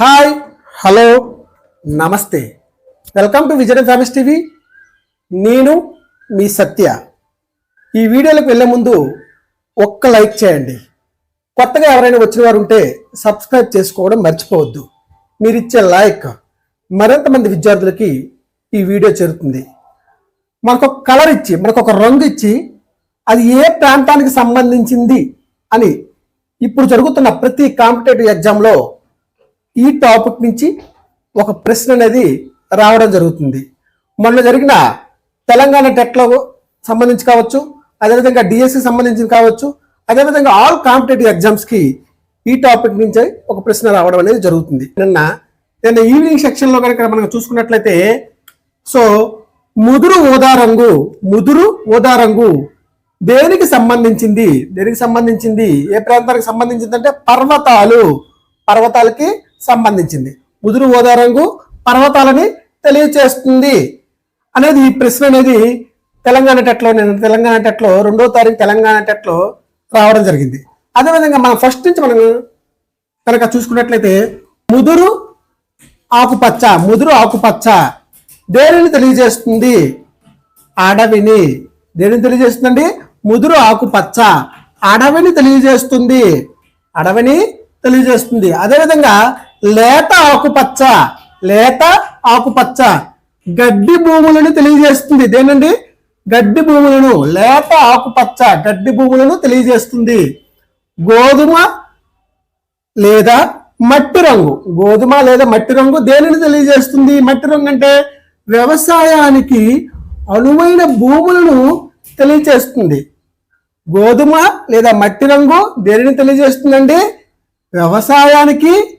Hi hello నమస్తే. Welcome to Vijayan families TV. నేను మీ సత్య. ఈ వీడియోలకు వెళ్ళే ముందు ఒక్క లైక్ చేయండి. కొత్తగా ఎవరైనా వచ్చిన వారు ఉంటే సబ్స్క్రైబ్ చేసుకోవడం మర్చిపోవద్దు. మీరు ఇచ్చే లైక్ మరింత మంది విద్యార్థులకి ఈ వీడియో చేరుతుంది. మనకు ఒక కలర్ ఇచ్చి మనకు ఒక రంగు ఇచ్చి అది ఏ ప్రాంతానికి సంబంధించింది అని ఇప్పుడు జరుగుతున్న ప్రతి కాంపిటేటివ్ ఎగ్జామ్లో ఈ టాపిక్ నుంచి ఒక ప్రశ్న అనేది రావడం జరుగుతుంది. మొన్న జరిగిన తెలంగాణ టెట్లో సంబంధించి కావచ్చు అదేవిధంగా డిఎస్సి సంబంధించి కావచ్చు అదేవిధంగా ఆల్ కాంపిటేటివ్ ఎగ్జామ్స్కి ఈ టాపిక్ నుంచి ఒక ప్రశ్న రావడం అనేది జరుగుతుంది. నిన్న నిన్న ఈవినింగ్ సెక్షన్లో కనుక మనం చూసుకున్నట్లయితే సో ముదురు ఊదా రంగు ముదురు ఊదా రంగు దేనికి సంబంధించింది? దేనికి సంబంధించింది? ఏ ప్రాంతానికి సంబంధించింది అంటే పర్వతాలు పర్వతాలకి సంబంధించింది. ముదురు ఓదా రంగు పర్వతాలని తెలియచేస్తుంది అనేది ఈ ప్రశ్న అనేది తెలంగాణ టెట్లో నేను తెలంగాణ టెట్లో రెండో తారీఖు తెలంగాణ టెట్లో రావడం జరిగింది. అదేవిధంగా మనం ఫస్ట్ నుంచి మనం కనుక చూసుకున్నట్లయితే ముదురు ఆకుపచ్చ ముదురు ఆకుపచ్చ దేనిని తెలియజేస్తుంది? అడవిని. దేనిని తెలియజేస్తుందండి? ముదురు ఆకుపచ్చ అడవిని తెలియజేస్తుంది. అడవిని తెలియజేస్తుంది. అదేవిధంగా లేత ఆకుపచ్చ లేత ఆకుపచ్చ. గడ్డి భూములను తెలియజేస్తుంది. దేనండి గడ్డి భూములను లేత ఆకుపచ్చ గడ్డి భూములను తెలియజేస్తుంది. గోధుమ లేదా మట్టి రంగు. గోధుమ లేదా మట్టి రంగు దేనిని తెలియజేస్తుంది? మట్టి రంగు అంటే వ్యవసాయానికి అనువైన భూములను తెలియజేస్తుంది. గోధుమ లేదా మట్టి రంగు దేనిని తెలియజేస్తుందండి? వ్యవసాయానికి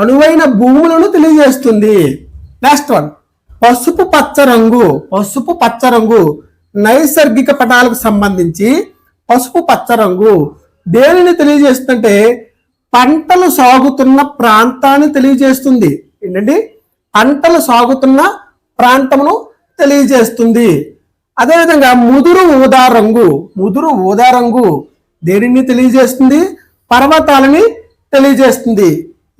అనువైన భూములను తెలియజేస్తుంది. నెక్స్ట్ వన్ పసుపు పచ్చ రంగు పసుపు పచ్చ రంగు నైసర్గిక పటాలకు సంబంధించి పసుపు పచ్చ రంగు దేనిని తెలియజేస్తుందంటే పంటలు సాగుతున్న ప్రాంతాన్ని తెలియజేస్తుంది. ఏంటండి? పంటలు సాగుతున్న ప్రాంతమును తెలియజేస్తుంది. అదేవిధంగా ముదురు ఊదా రంగు ముదురు ఊదా రంగు దేనిని తెలియజేస్తుంది? పర్వతాలని తెలియజేస్తుంది.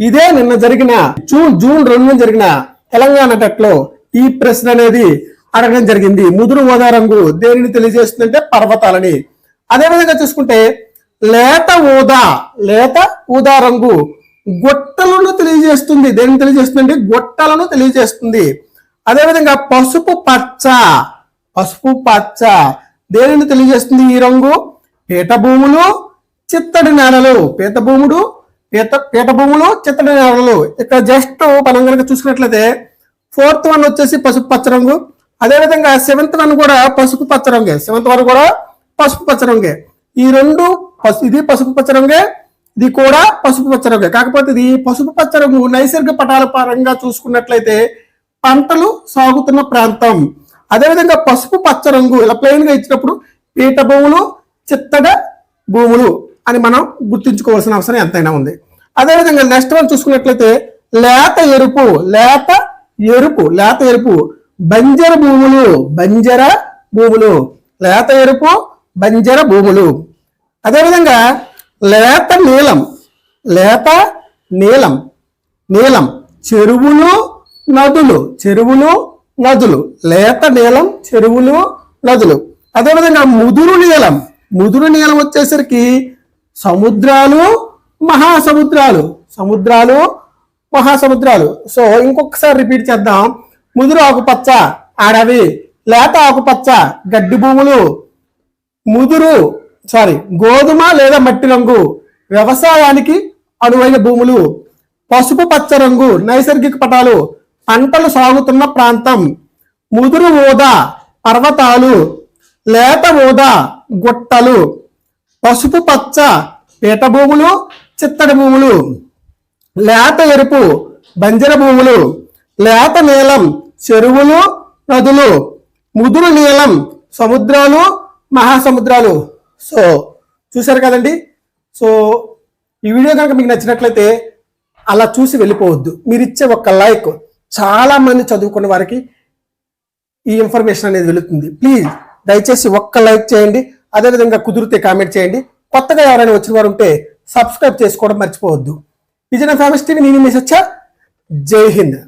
ఇదే నిన్న జరిగిన జూన్ జూన్ రెండు జరిగిన తెలంగాణ టెట్లో ఈ ప్రశ్న అనేది అడగడం జరిగింది. ముదురు ఊదా రంగు దేనిని తెలియజేస్తుందంటే పర్వతాలని. అదేవిధంగా చూసుకుంటే లేత ఊదా లేత ఊదా రంగు గొట్టలను తెలియజేస్తుంది. దేనిని తెలియజేస్తుంది గొట్టలను తెలియజేస్తుంది. అదేవిధంగా పసుపు పచ్చ పసుపు పచ్చ దేనిని తెలియజేస్తుంది ఈ రంగు? పీఠభూములు చిత్తడి నేలలు. పీతభూముడు పీత పీట భూములు చిత్తడి నేలలు ఇక్కడ జస్ట్ మనం కనుక చూసుకున్నట్లయితే ఫోర్త్ వన్ వచ్చేసి పసుపు పచ్చ రంగు. అదేవిధంగా సెవెంత్ వన్ కూడా పసుపు పచ్చ రంగే. సెవెంత్ వన్ కూడా పసుపు పచ్చ రంగే. ఈ రెండు ఇది పసుపు పచ్చ రంగే ఇది కూడా పసుపు పచ్చ రంగే. కాకపోతే ఇది పసుపు పచ్చ రంగు నైసర్గిక పటాల పరంగా చూసుకున్నట్లయితే పంటలు సాగుతున్న ప్రాంతం. అదేవిధంగా పసుపు పచ్చ రంగు ఇలా ప్లెయిన్గా ఇచ్చినప్పుడు పీట భూములు చిత్తడ భూములు. అని మనం గుర్తుంచుకోవాల్సిన అవసరం ఎంతైనా ఉంది. అదేవిధంగా నెక్స్ట్ వన్ చూసుకున్నట్లయితే లేత ఎరుపు లేత ఎరుపు లేత ఎరుపు బంజర భూములు బంజర భూములు లేత ఎరుపు బంజర భూములు. అదేవిధంగా లేత నీలం లేత నీలం నీలం చెరువులు నదులు చెరువులు నదులు లేత నీలం చెరువులు నదులు. అదేవిధంగా ముదురు నీలం ముదురు నీలం వచ్చేసరికి సముద్రాలు మహాసముద్రాలు. సముద్రాలు మహాసముద్రాలు. సో ఇంకొకసారి రిపీట్ చేద్దాం. ముదురు ఆకుపచ్చ అడవి. లేత ఆకుపచ్చ గడ్డి భూములు. ముదురు సారీ గోధుమ లేదా మట్టి రంగు. వ్యవసాయానికి అనువైన భూములు. పసుపు పచ్చ రంగు నైసర్గిక పటాలు. పంటలు సాగుతున్న ప్రాంతం. ముదురు ఊదా పర్వతాలు. లేత ఊదా గుట్టలు. పసుపు పచ్చ పీట భూములు చిత్తడి భూములు లేత ఎరుపు బంజర భూములు లేత నీలం చెరువులు నదులు ముదురు నీలం సముద్రాలు మహాసముద్రాలు. సో చూశారు కదండి? సో ఈ వీడియో కనుక మీకు నచ్చినట్లయితే అలా చూసి వెళ్ళిపోవద్దు. మీరు ఇచ్చే ఒక లైక్ చాలా మంది చదువుకున్న వారికి ఈ ఇన్ఫర్మేషన్ అనేది వెళుతుంది. ప్లీజ్ దయచేసి ఒక్క లైక్ చేయండి. అదేవిధంగా కుదిరితే కామెంట్ చేయండి. కొత్తగా ఎవరైనా వచ్చిన వారు ఉంటే సబ్స్క్రైబ్ చేసుకోవడం మర్చిపోవద్దు. విజయన ఫేమస్ టీవీ నేను మీసొచ్చా జై హింద్.